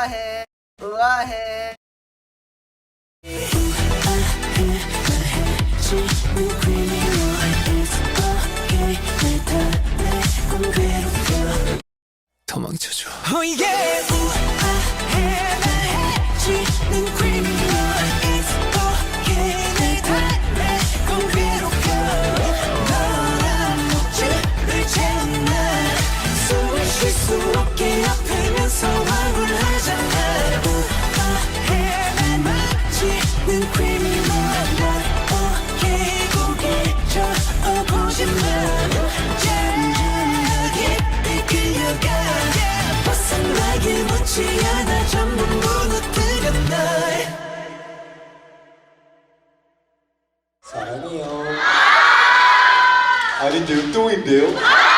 어, 우아해 의아해 도망쳐줘 oh, yeah. 우아해, 아해, 지는 사랑해요. 아닌데 육동인데요?